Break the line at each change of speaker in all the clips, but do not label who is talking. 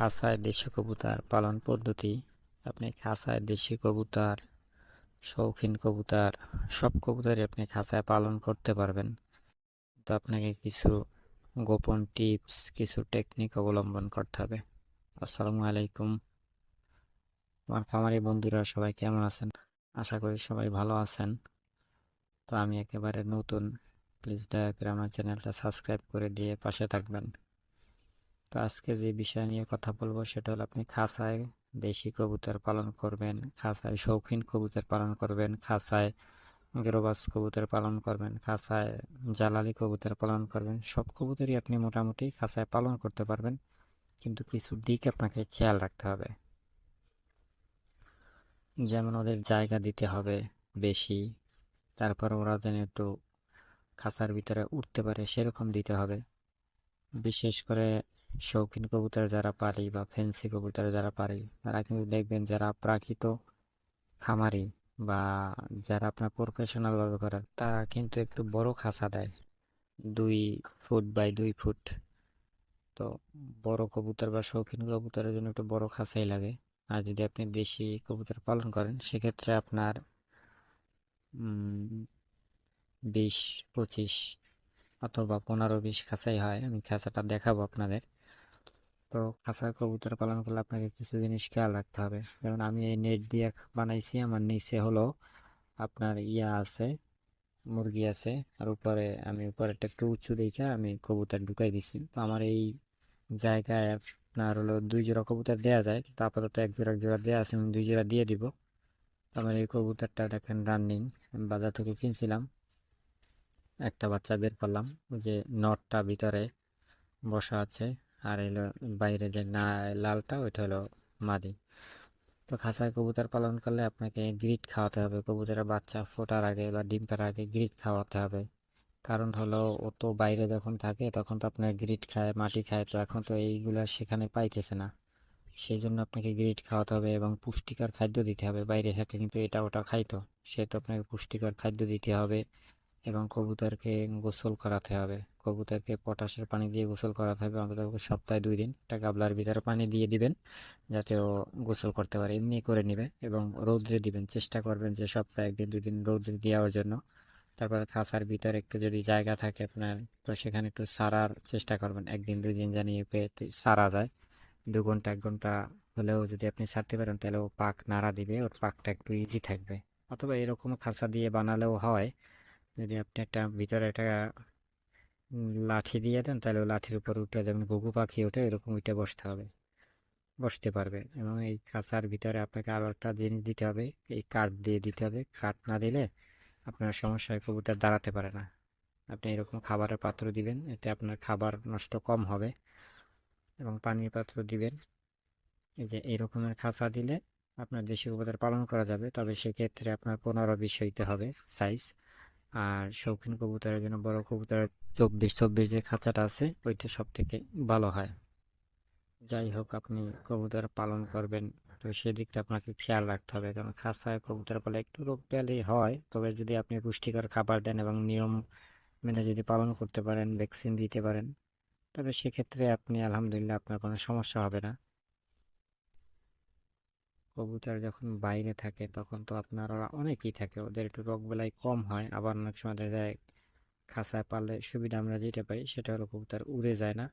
খাঁচায় দেশি কবুতর পালন পদ্ধতি, আপনি খাঁচায় দেশি কবুতর, শৌখিন কবুতর, সব কবুতরই আপনি খাঁচায় পালন করতে পারবেন। তো আপনাকে কিছু গোপন টিপস, কিছু টেকনিক অবলম্বন করতে হবে। আসসালামু আলাইকুম। আমার খামারি বন্ধুরা সবাই কেমন আছেন? আশা করি সবাই ভালো আছেন। তো আমি একেবারে নতুন প্লিজ দয়া করে আমার চ্যানেলটা সাবস্ক্রাইব করে দিয়ে পাশে থাকবেন। তো আজকে যে বিষয় নিয়ে কথা বলব সেটা হলো আপনি খাঁচায় দেশি কবুতর পালন করবেন খাঁচায় শৌখিন কবুতর পালন করবেন খাঁচায় গেরোবাস কবুতর পালন করবেন খাঁচায় জালালি কবুতর পালন করবেন, সব কবুতরই আপনি মোটামুটি খাঁচায় পালন করতে পারবেন। কিন্তু কিছু দিক আপনাকে খেয়াল রাখতে হবে। যেমন ওদের জায়গা দিতে হবে বেশি, তারপর ওরা যেন একটু খাঁচার ভিতরে উঠতে পারে সেরকম দিতে হবে। বিশেষ করে শৌখিন কবুতর যারা পারি বা ফেন্সি কবুতর যারা পারি তারা কিন্তু দেখবেন যারা প্রাকৃত খামারি বা যারা আপনার প্রফেশনাল ভাবে করে, তারা কিন্তু একটু বড় খাঁচা দেয়। দুই ফুট বাই দুই ফুট তো বড় কবুতর বা শৌখিন কবুতরের জন্য একটু বড় খাঁচাই লাগে। আর যদি আপনি দেশি কবুতর পালন করেন, সেক্ষেত্রে আপনার বিশ, পঁচিশ অথবা পনেরো, বিশ খাঁচাই হয়। আমি খাঁচাটা দেখাবো আপনাদের। তো খাঁচায় কবুতর পালন করলে আপনাকে কিছু জিনিস খেয়াল রাখতে হবে। যেমন আমি এই নেট দিয়ে বানাইছি, আমার নিচে হলো আপনার ইয়া আছে, মুরগি আছে, আর উপরে আমি উপরে একটু উঁচু দেখে আমি কবুতর ঢুকাই দিছি। তো আমার এই জায়গায় আপনার হলো দুই জোড়া কবুতর দেওয়া যায় তো আপাতত এক জোড়া এক জোড়া দেওয়া আছে, আমি দুই জোড়া দিয়ে দিব। আমার এই কবুতরটা দেখেন রানিং বাজার থেকে কিনছিলাম, একটা বাচ্চা বের করলাম, ওই যে নটটা ভিতরে বসা আছে আর এলো বাইরে যে না, লালটা ওইটা হলো মাদি। তো খাঁচায় কবুতর পালন করলে আপনাকে গ্রিট খাওয়াতে হবে। কবুতরের বাচ্চা ফোটার আগে বা ডিম পাড়ার আগে গ্রিট খাওয়াতে হবে। কারণ হলো ও তো বাইরে যখন থাকে তখন তো আপনার গ্রিট খায়, মাটি খায়, তো এখন তো এইগুলা সেখানে পাইতেছে না। সেই জন্য আপনাকে গ্রিট খাওয়াতে হবে এবং পুষ্টিকর খাদ্য দিতে হবে। বাইরে থাকলে কিন্তু এটা ওটা খাইতো। সে তো আপনাকে পুষ্টিকর খাদ্য দিতে হবে। এবং কবুতরকে গোসল করাতে হবে। কবুতরকে পটাশের পানি দিয়ে গোসল করাতে হবে। অন্তত সপ্তাহে দুই দিন একটা গাবলার ভিতরে পানি দিয়ে দিবেন, যাতে ও গোসল করতে পারে। এমনি করে নেবে এবং রৌদ্রে দিবেন। চেষ্টা করবেন যে সপ্তাহে একদিন, দুই দিন রৌদ্রে দেওয়ার জন্য। তারপরে খাঁচার ভিতরে একটু যদি জায়গা থাকে আপনার, তো সেখানে একটু সারার চেষ্টা করবেন। একদিন, দুই দিন জানিয়ে সারা যায়। দু ঘণ্টা, এক ঘণ্টা হলেও যদি আপনি ছাড়তে পারেন, তাহলে ও পাক নাড়া দিবে। ওর পাকটা একটু ইজি থাকবে। অথবা এরকম খাঁচা দিয়ে বানালেও হয়। যদি আপনি একটা ভিতরে একটা লাঠি দিয়ে দেন, তাহলে লাঠির উপর উঠে যেমন ঘুঘু পাখি ওঠে, এরকম উঠে বসতে হবে। বসতে পারবে এবং এই খাঁচার ভিতরে আপনাকে আরও একটা জিনিস দিতে হবে, এই কাঠ দিয়ে দিতে হবে। কাঠ না দিলে আপনার সমস্যায় কবুতর দাঁড়াতে পারে না। আপনি এরকম খাবারের পাত্র দিবেন, এতে আপনার খাবার নষ্ট কম হবে এবং পানির পাত্র দিবেন। এই যে এরকমের খাঁচা দিলে আপনার দেশি কবুতর পালন করা যাবে, তবে সেক্ষেত্রে আপনার পনেরো বিশ হইতে হবে সাইজ আর শৌখিন কবুতরের জন্য বড় কবুতরের চব্বিশ চব্বিশ যে খাঁচাটা আছে, ওইটা সব থেকে ভালো হয়। যাই হোক, আপনি কবুতর পালন করবেন, তো সেদিকটা আপনাকে খেয়াল রাখতে হবে। কারণ খাঁচায় কবুতর পালে একটু রোগ পেলেই হয়, তবে যদি আপনি পুষ্টিকর খাবার দেন এবং নিয়ম মেনে যদি পালন করতে পারেন ভ্যাকসিন দিতে পারেন, তবে সেক্ষেত্রে আপনি আলহামদুলিল্লাহ আপনার কোনো সমস্যা হবে না। কবুতর যখন বাইরে থাকে তখন তো আপনার ওরা অনেকই থাকে। ওদের একটু রোগ বেলায় কম হয়, আবার অনেক সময় দেখা যায় খাঁচায় পারলে সুবিধা আমরা যেটা পাই সেটা হলো কবুতর উড়ে যায় না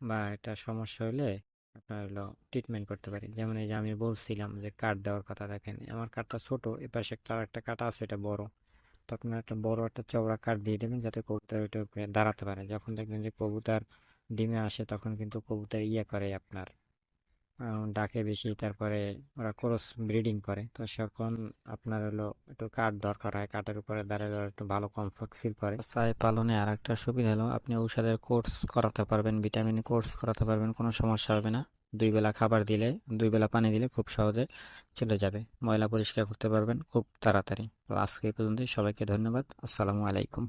বা একটা সমস্যা হলে আপনার হলো ট্রিটমেন্ট করতে পারি। যেমন এই যে আমি বলছিলাম যে কাঠ দেওয়ার কথা দেখেন, আমার কাঠটা ছোট, এপাশে একটা একটা কাঠ আছে, এটা বড়। তো আপনার একটা বড় একটা চওড়া কাঠ দিয়ে দেবেন যাতে কবুতর ওইটা দাঁড়াতে পারে। যখন দেখবেন যে কবুতর ডিমে আসে তখন কিন্তু কবুতর ইয়ে করে আপনার। ডাকে বেশি, তারপরে ওরা ক্রস ব্রিডিং করে। তো তখন আপনার হলো একটু কাঠ দরকার হয়, কাঠের উপরে দাঁড়িয়ে একটু ভালো কমফোর্ট ফিল করে। চাই পালনে আর একটা সুবিধা হলো, আপনি ঔষধের কোর্স করাতে পারবেন ভিটামিন কোর্স করাতে পারবেন, কোনো সমস্যা হবে না। দুই বেলা খাবার দিলে, দুই বেলা পানি দিলে খুব সহজে চলে যাবে, ময়লা পরিষ্কার করতে পারবেন খুব তাড়াতাড়ি। তো আজকে এই পর্যন্তই, সবাইকে ধন্যবাদ, আসসালামু আলাইকুম।